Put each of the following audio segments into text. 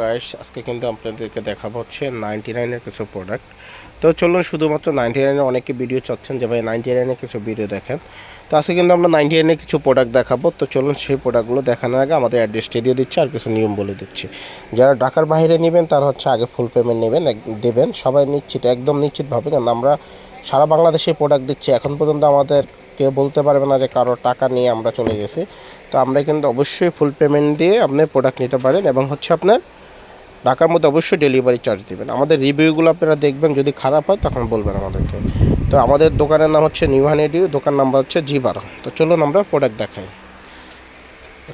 Guys আজকে কিন্তু আপনাদেরকে দেখাবো হচ্ছে নাইনটি নাইনের কিছু প্রোডাক্ট তো চলুন শুধুমাত্র নাইনটি নাইনের অনেকে ভিডিও চাচ্ছেন যে ভাই নাইনটি নাইনের কিছু ভিডিও দেখেন। তো আজকে কিন্তু আমরা নাইনটি নাইনের কিছু প্রোডাক্ট দেখাবো। তো চলুন সেই প্রোডাক্টগুলো দেখানোর আগে আমাদের অ্যাড্রেসটি দিয়ে দিচ্ছি আর কিছু নিয়ম বলে দিচ্ছি। যারা ঢাকার বাইরে নেবেন, তারা হচ্ছে আগে ফুল পেমেন্ট নেবেন দেবেন। সবাই নিশ্চিত, একদম নিশ্চিতভাবে। কারণ আমরা সারা বাংলাদেশে প্রোডাক্ট দিচ্ছি। এখন পর্যন্ত আমাদের কেউ বলতে পারবে না যে কারও টাকা নিয়ে আমরা চলে গেছি। তো আমরা কিন্তু অবশ্যই ফুল পেমেন্ট দিয়ে আপনি প্রোডাক্ট নিতে পারেন এবং হচ্ছে আপনার ঢাকার মধ্যে অবশ্যই ডেলিভারি চার্জ দিবেন। আমাদের রিভিউগুলো আপনারা দেখবেন, যদি খারাপ হয় তখন বলবেন আমাদেরকে। তো আমাদের দোকানের নাম হচ্ছে এডিও দোকান নাম্বার হচ্ছে জি বারো তো চলুন আমরা প্রোডাক্ট দেখাই।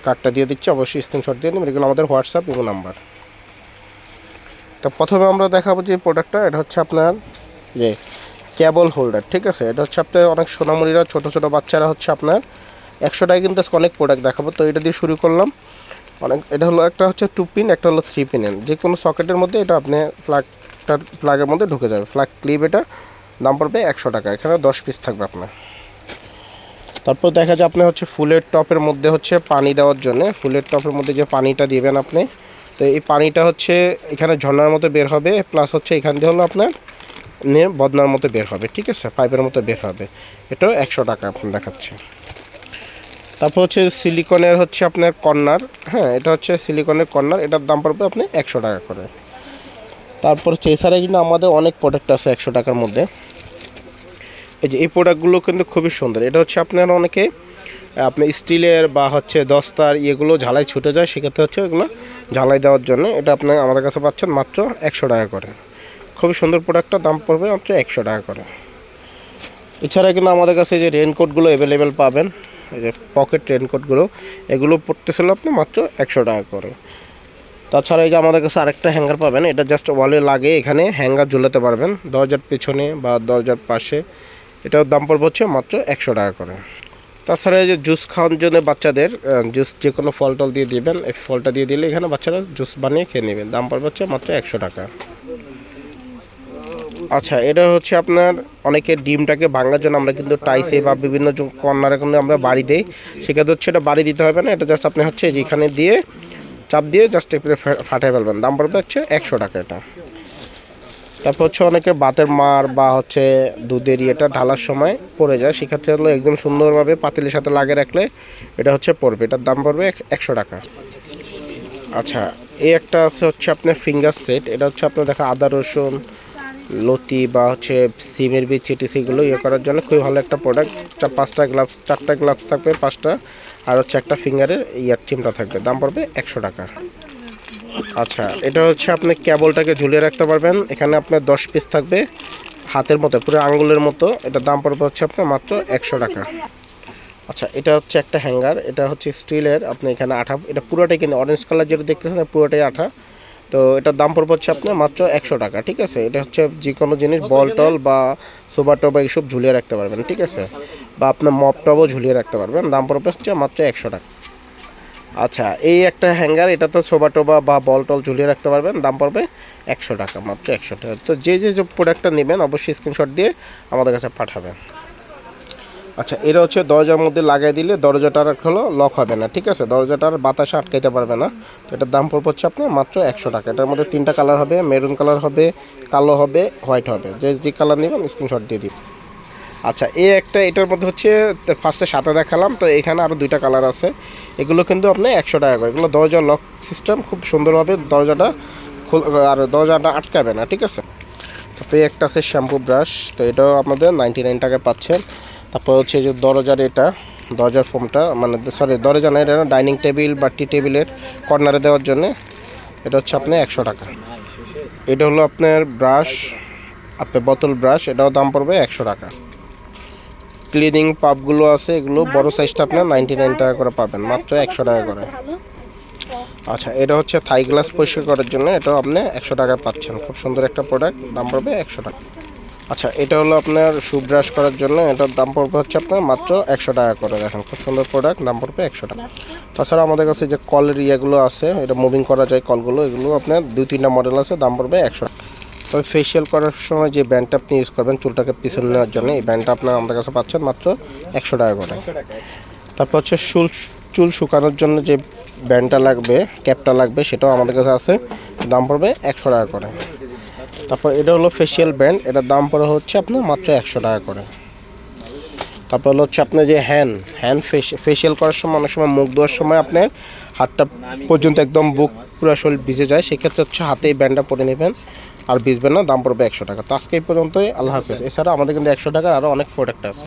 কার্ডটা দিয়ে দিচ্ছি, অবশ্যই স্ক্রিনশট দিয়ে নেবেন। এগুলো আমাদের হোয়াটসঅ্যাপ ইমো নাম্বার তো প্রথমে আমরা দেখাবো যে প্রোডাক্টটা এটা হচ্ছে আপনার যে কেবল হোল্ডার ঠিক আছে? এটা হচ্ছে আপনার অনেক সোনামণিরা ছোটো ছোটো বাচ্চারা হচ্ছে আপনার একশো টাকা কিন্তু অনেক প্রোডাক্ট দেখাবো। তো এটা দিয়ে শুরু করলাম। অনেক, এটা হলো একটা হচ্ছে টু পিন একটা হলো থ্রি পিনের যে কোনো সকেটের মধ্যে এটা আপনি প্লাগটার প্লাগের মধ্যে ঢুকে যাবে। প্লাগ ক্লিপ এটা দাম পড়বে একশো টাকা। এখানে দশ পিস থাকবে আপনার। তারপর দেখা যায় আপনি হচ্ছে ফুলের টপের মধ্যে হচ্ছে পানি দেওয়ার জন্য, ফুলের টপের মধ্যে যে পানিটা দিবেন আপনি, তো এই পানিটা হচ্ছে এখানে ঝর্নার মতো বের হবে প্লাস হচ্ছে এখান দিয়ে হলো আপনার নিয়ে বদনার মতো বের হবে, ঠিক আছে? পাইপের মতো বের হবে। এটাও একশো টাকা আপনার দেখাচ্ছে। তারপর হচ্ছে সিলিকনের হচ্ছে আপনার কর্নার হ্যাঁ এটা হচ্ছে সিলিকনের কর্নার, এটার দাম পড়বে আপনি একশো টাকা করে। তারপর হচ্ছে এছাড়া কিন্তু আমাদের অনেক প্রোডাক্ট আছে একশো টাকার মধ্যে। এই যে, এই প্রোডাক্টগুলো কিন্তু খুবই সুন্দর। এটা হচ্ছে আপনার অনেকে, আপনি স্টিলের বা হচ্ছে দস্তার ইয়েগুলো ঝালাই ছুটে যায়, সেক্ষেত্রে হচ্ছে এগুলো ঝালাই দেওয়ার জন্য। এটা আপনি আমাদের কাছে পাচ্ছেন মাত্র একশো টাকা করে। খুবই সুন্দর প্রোডাক্টটা দাম পড়বে মাত্র একশো টাকা করে। এছাড়া কিন্তু আমাদের কাছে যে রেনকোটগুলো অ্যাভেলেবেল পাবেন, এই যে পকেট রেনকোটগুলো এগুলো পড়তেছিল আপনি মাত্র একশো টাকা করে। তাছাড়া এই যে আমাদের কাছে আরেকটা হ্যাঙ্গার পাবেন, এটা জাস্ট ওয়ালে লাগে, এখানে হ্যাঙ্গার ঝুলাতে পারবেন, দরজার পেছনে বা দরজার পাশে। এটার দাম পড়বে হচ্ছে মাত্র একশো টাকা করে। তাছাড়া এই যে জুস খাওয়ার জন্য বাচ্চাদের জুস যে কোনো ফল টল দিয়ে দিবেন, এই ফলটা দিয়ে দিলে এখানে বাচ্চারা জুস বানিয়ে খেয়ে নেবেন। দাম পড়বে হচ্ছে মাত্র একশো টাকা। আচ্ছা এটা হচ্ছে আপনার অনেকে ডিমটাকে ভাঙার জন্য আমরা কিন্তু টাইসে বা বিভিন্ন কর্নারে কিন্তু আমরা বাড়ি দিই। সেক্ষেত্রে হচ্ছে এটা বাড়ি দিতে হবে না, এটা জাস্ট আপনি হচ্ছে যেখানে দিয়ে চাপ দিয়ে জাস্ট একটু ফাটাই ফেলবেন। দাম পড়বে হচ্ছে একশো টাকা এটা। তারপর হচ্ছে অনেকে বাতের মার বা হচ্ছে দুধের ইয়েটা ঢালার সময় পড়ে যায়। সেক্ষেত্রে হলো একদম সুন্দরভাবে পাতিলের সাথে লাগিয়ে রাখলে এটা হচ্ছে পড়বে। এটার দাম পড়বে এক- একশো টাকা। আচ্ছা এই একটা আছে হচ্ছে আপনার ফিঙ্গার সেট এটা হচ্ছে আপনার দেখা আদা রসুন লতি বা হচ্ছে সিমের বীজ চিটিসিগুলো ইয়ে করার জন্য খুবই ভালো একটা প্রোডাক্ট পাঁচটা গ্লাভস চারটা গ্লাভস থাকবে, পাঁচটা। আর হচ্ছে একটা ফিঙ্গারের ইয়ার চিমটা থাকবে, দাম পড়বে একশো টাকা। আচ্ছা এটা হচ্ছে আপনি কেবলটাকে ঝুলিয়ে রাখতে পারবেন। এখানে আপনার দশ পিস থাকবে, হাতের মতো, পুরো আঙ্গুলের মতো। এটা দাম পড়বে হচ্ছে আপনার মাত্র একশো টাকা। আচ্ছা এটা হচ্ছে একটা হ্যাঙ্গার এটা হচ্ছে স্টিলের আপনি এখানে আঠা, এটা পুরোটাই কিন্তু অরেঞ্জ কালার যেটা দেখতেছেন, পুরোটাই আঠা। তো এটার দাম পড়বে হচ্ছে আপনার মাত্র একশো টাকা ঠিক আছে? এটা হচ্ছে যে কোনো জিনিস বল টল বা সুপার টপ এইসব ঝুলিয়ে রাখতে পারবেন ঠিক আছে? বা আপনার মপ টপও ঝুলিয়ে রাখতে পারবেন দাম পড়বে হচ্ছে মাত্র একশো টাকা। আচ্ছা এই একটা হ্যাঙ্গার এটা তো সোবা টোবা বা বল টল ঝুলিয়ে রাখতে পারবেন দাম পড়বে একশো টাকা মাত্র একশো টাকা। তো যে যে যে প্রোডাক্টটা নেবেন অবশ্যই স্ক্রিনশট দিয়ে আমাদের কাছে পাঠাবেন। আচ্ছা এটা হচ্ছে দরজার মধ্যে লাগাই দিলে দরজাটার হলো লক হবে না, ঠিক আছে? দরজাটার বাতাসে আটকাইতে পারবে না। তো এটার দাম পড়বে হচ্ছে আপনার মাত্র একশো টাকা। এটার মধ্যে তিনটা কালার হবে মেরুন কালার হবে, কালো হবে হোয়াইট হবে। যে যে কালার নেবেন স্ক্রিনশট দিয়ে দিন আচ্ছা এই একটা, এটার মধ্যে হচ্ছে ফার্স্টে সাথে দেখালাম, তো এখানে আরও দুইটা কালার আছে। এগুলো কিন্তু আপনি একশো টাকা করে, এগুলো দরজা লক সিস্টেম খুব সুন্দরভাবে দরজাটা আর দরজাটা আটকাবে না, ঠিক আছে? তো এই একটা আছে শ্যাম্পু ব্রাশ তো এটাও আপনাদের নাইনটি নাইন টাকায় পাচ্ছেন। তারপর হচ্ছে যে দরজার এটা দরজার ফোমটা মানে সরি দরজা না এটা ডাইনিং টেবিল বা টি টেবিলের কর্নারে দেওয়ার জন্য এটা হচ্ছে আপনার একশো টাকা। এটা হলো আপনার ব্রাশ আপনার বোতল ব্রাশ এটাও দাম পড়বে একশো টাকা। ক্লিনিং পাপগুলো আছে এগুলো বড় সাইজটা আপনার নাইনটি নাইন টাকা করে পাবেন মাত্র একশো টাকা করে। আচ্ছা এটা হচ্ছে থাই গ্লাস পরিষ্কার করার জন্য এটাও আপনি একশো টাকায় পাচ্ছেন। খুব সুন্দর একটা প্রোডাক্ট দাম পড়বে একশো টাকা। আচ্ছা এটা হলো আপনার শু ব্রাশ করার জন্য, এটার দাম পড়বে হচ্ছে আপনার মাত্র একশো টাকা করে। দেখেন, খুব সুন্দর প্রোডাক্ট দাম পড়বে একশো টাকা। তাছাড়া আমাদের কাছে যে কলের ইয়েগুলো আছে, এটা মুভিং করা যায় কলগুলো এগুলো আপনার দুই, তিনটা মডেল আছে, দাম পড়বে একশো টাকা। তবে ফেসিয়াল করার সময় যে ব্যান্ডটা আপনি ইউজ করবেন, চুলটাকে পিছনে নেওয়ার জন্য, এই ব্যান্ডটা আপনার আমাদের কাছে পাচ্ছেন মাত্র একশো টাকা করে। তারপর হচ্ছে চুল চুল শুকানোর জন্য যে ব্যান্ডটা লাগবে ক্যাপটা লাগবে, সেটাও আমাদের কাছে আছে, দাম পড়বে একশো টাকা করে। তারপর এটা হলো ফেসিয়াল ব্যান্ড এটার দাম পড়ে হচ্ছে আপনার মাত্র একশো টাকা করে। তারপর হলো হচ্ছে আপনার যে হ্যান্ড হ্যান্ড ফেসিয়াল করার সময়, অনেক সময় মুখ ধোয়ার সময় আপনার হাতটা পর্যন্ত একদম বুক পুরো শরীর ভিজে যায়, সেক্ষেত্রে হচ্ছে হাতে এই ব্যান্ডটা পরে নেবেন আর ভিজবেন না, দাম পড়বে একশো টাকা। তো আজকে এই পর্যন্তই, আল্লাহ হাফেজ। এছাড়া আমাদের কিন্তু একশো টাকার আরও অনেক প্রোডাক্ট আছে।